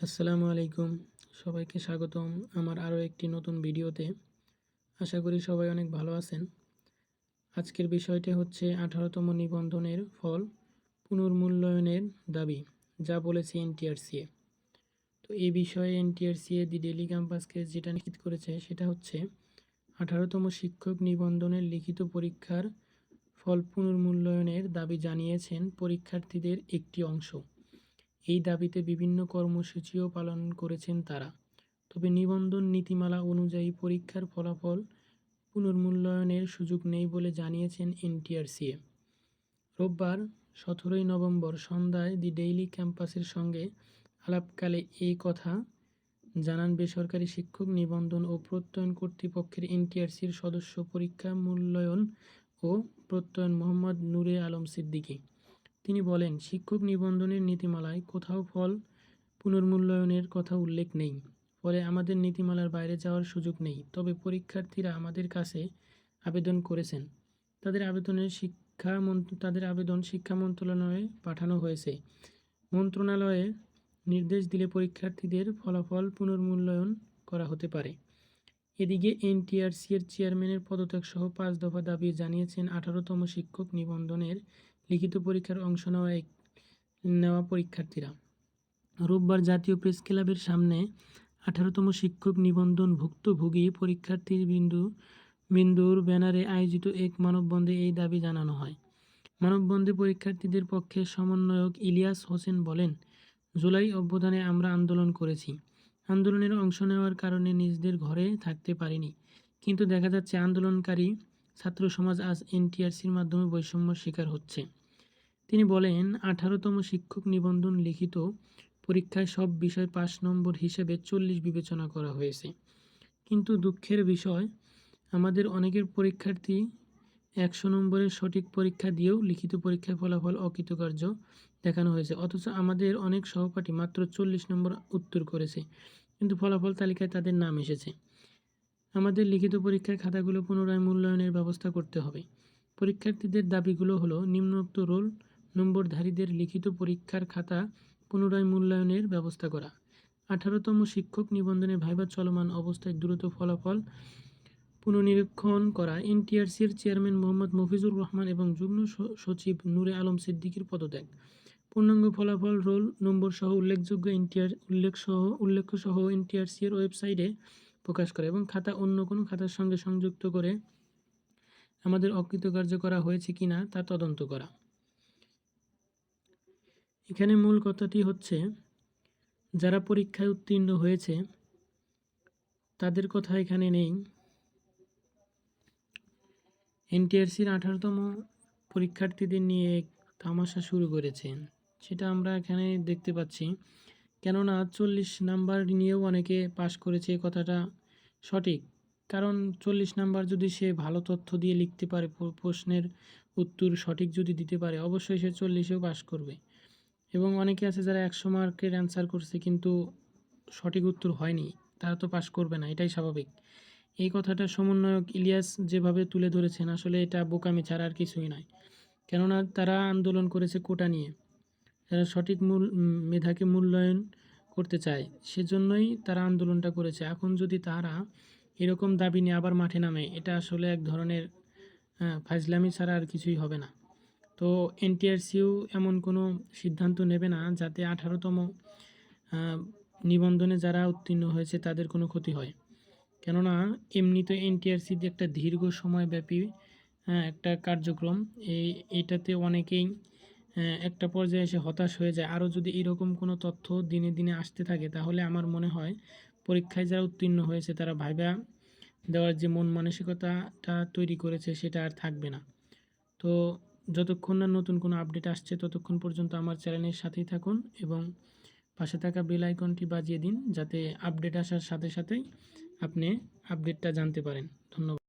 আসসালামু আলাইকুম। সবাইকে স্বাগতম আমার আরও একটি নতুন ভিডিওতে। আশা করি সবাই অনেক ভালো আছেন। আজকের বিষয়টি হচ্ছে আঠারোতম নিবন্ধনের ফল পুনর্মূল্যায়নের দাবি, যা বলেছে এনটিআরসিএ তো এই বিষয়ে এনটিআরসিএ দি ডেলি ক্যাম্পাসকে যেটা নিশ্চিত করেছে, সেটা হচ্ছে আঠারোতম শিক্ষক নিবন্ধনের লিখিত পরীক্ষার ফল পুনর্মূল্যায়নের দাবি জানিয়েছেন পরীক্ষার্থীদের একটি অংশ। এই দাবিতে বিভিন্ন কর্মসূচিও পালন করেছেন তারা। তবে নিবন্ধন নীতিমালা অনুযায়ী পরীক্ষার ফলাফল পুনর্মূল্যায়নের সুযোগ নেই বলে জানিয়েছেন এনটিআরসিএ রোববার সতেরোই নভেম্বর সন্ধ্যায় দি ডেইলি ক্যাম্পাসের সঙ্গে আলাপকালে এই কথা জানান বেসরকারি শিক্ষক নিবন্ধন ও প্রত্যয়ন কর্তৃপক্ষের এনটিআরসির সদস্য পরীক্ষা মূল্যায়ন ও প্রত্যয়ন মোহাম্মদ নূরে আলম সিদ্দিকী। তিনি বলেন, শিক্ষক নিবন্ধনের নীতিমালায় কোথাও ফল পুনর্মূল্যায়নের কথা উল্লেখ নেই। ফলে আমাদের নীতিমালার বাইরে যাওয়ার সুযোগ নেই। তবে পরীক্ষার্থীরা আমাদের কাছে আবেদন করেছেন। তাদের আবেদনের শিক্ষা তাদের আবেদন শিক্ষা মন্ত্রণালয়ে পাঠানো হয়েছে। মন্ত্রণালয়ে নির্দেশ দিলে পরীক্ষার্থীদের ফলাফল পুনর্মূল্যায়ন করা হতে পারে। এদিকে এনটিআরসি এর চেয়ারম্যানের পদত্যাগ সহ পাঁচ দফা দাবি জানিয়েছেন আঠারোতম শিক্ষক নিবন্ধনের লিখিত পরীক্ষার অংশ নেওয়া নেওয়া পরীক্ষার্থীরা। রোববার জাতীয় প্রেস ক্লাবের সামনে আঠারোতম শিক্ষক নিবন্ধন ভুক্তভোগী পরীক্ষার্থীর বিন্দু, বিন্দুর ব্যানারে আয়োজিত এক মানববন্ধে এই দাবি জানানো হয়। মানববন্ধে পরীক্ষার্থীদের পক্ষে সমন্বয়ক ইলিয়াস হোসেন বলেন, জুলাই অভ্যুত্থানে আমরা আন্দোলন করেছি। আন্দোলনের অংশ নেওয়ার কারণে নিজেদের ঘরে থাকতে পারিনি। কিন্তু দেখা যাচ্ছে আন্দোলনকারী ছাত্র সমাজ আজ এনটিআরসির মাধ্যমে বৈষম্য শিকার হচ্ছে। তিনি বলেন, আঠারোতম শিক্ষক নিবন্ধন লিখিত পরীক্ষায় সব বিষয় পাঁচ নম্বর হিসেবে চল্লিশ বিবেচনা করা হয়েছে। কিন্তু দুঃখের বিষয়, আমাদের অনেকের পরীক্ষার্থী একশো নম্বরের সঠিক পরীক্ষা দিয়েও লিখিত পরীক্ষার ফলাফল অকৃতকার্য দেখানো হয়েছে। অথচ আমাদের অনেক সহপাঠী মাত্র চল্লিশ নম্বর উত্তর করেছে, কিন্তু ফলাফল তালিকায় তাদের নাম এসেছে। আমাদের লিখিত পরীক্ষার খাতাগুলো পুনরায় মূল্যায়নের ব্যবস্থা করতে হবে। পরীক্ষার্থীদের দাবিগুলো হলো, নিম্নোক্ত রোল নম্বরধারীদের লিখিত পরীক্ষার খাতা পুনরায় মূল্যায়নের ব্যবস্থা করা। আঠারোতম শিক্ষক নিবন্ধনে ভাইবা চলমান অবস্থায় দ্রুত ফলাফল পুনর্নিরীক্ষণ করা। এনটিআরসির চেয়ারম্যান মোহাম্মদ মফিজুর রহমান এবং যুগ্ম সচিব নূরে আলম সিদ্দিকির পদত্যাগ। পূর্ণাঙ্গ ফলাফল রোল নম্বর সহ উল্লেখযোগ্য এনটিআর উল্লেখ সহ উল্লেখ্য সহ এনটিআরসি এর ওয়েবসাইটে প্রকাশ করা এবং খাতা অন্য কোনো খাতার সঙ্গে সংযুক্ত করে আমাদের অকৃতকার্য করা হয়েছে কি না তা তদন্ত করা। এখানে মূল কথাটি হচ্ছে, যারা পরীক্ষায় উত্তীর্ণ হয়েছে, তাদের কথা এখানে নেই। এনটিআরসির আঠারোতম পরীক্ষার্থীদের নিয়ে তামাশা শুরু করেছে, সেটা আমরা এখানে দেখতে পাচ্ছি। কেননা চল্লিশ নাম্বার নিয়েও অনেকে পাশ করেছে কথাটা সঠিক। কারণ চল্লিশ নাম্বার যদি সে ভালো তথ্য দিয়ে লিখতে পারে, প্রশ্নের উত্তর সঠিক যদি দিতে পারে, অবশ্যই সে চল্লিশেও পাশ করবে। এবং অনেকে আছে যারা একশো মার্কের অ্যান্সার করছে, কিন্তু সঠিক উত্তর হয়নি। তারা তো পাশ করবে না, এটাই স্বাভাবিক। এই কথাটা সমন্বয়ক ইলিয়াস যেভাবে তুলে ধরেছেন, আসলে এটা বোকামি ছাড়া আর কিছুই নয়। কেননা তারা আন্দোলন করেছে কোটা নিয়ে। তারা সঠিক মূল, মেধাকে মূল্যায়ন করতে চায়, সেজন্যই তারা আন্দোলনটা করেছে। এখন যদি তারা এরকম দাবি নিয়ে আবার মাঠে নামে, এটা আসলে এক ধরনের ফাজলামি ছাড়া আর কিছুই হবে না। তো এনটিআরসিও এমন কোনো সিদ্ধান্ত নেবে না যাতে আঠারোতম নিবন্ধনে যারা উত্তীর্ণ হয়েছে তাদের কোনো ক্ষতি হয়। কেননা এমনিতে এনটিআরসি যে একটা দীর্ঘ সময়ব্যাপী একটা কার্যক্রম। এই, এটাতে অনেকেই একটা পর্যায়ে এসে হতাশ হয়ে যায়। আরও যদি এরকম কোনো তথ্য দিনে দিনে আসতে থাকে, তাহলে আমার মনে হয় পরীক্ষায় যারা উত্তীর্ণ হয়েছে তারা ভাইবা দেওয়ার যে মন মানসিকতাটা তৈরি করেছে সেটা আর থাকবে না। তো যতক্ষণ না নতুন কোনো আপডেট আসছে, ততক্ষণ পর্যন্ত আমার চ্যানেলের সাথেই থাকুন এবং পাশে থাকা বেল আইকনটি বাজিয়ে দিন, যাতে আপডেট আসার সাথে সাথেই আপনি আপডেটটা জানতে পারেন। ধন্যবাদ।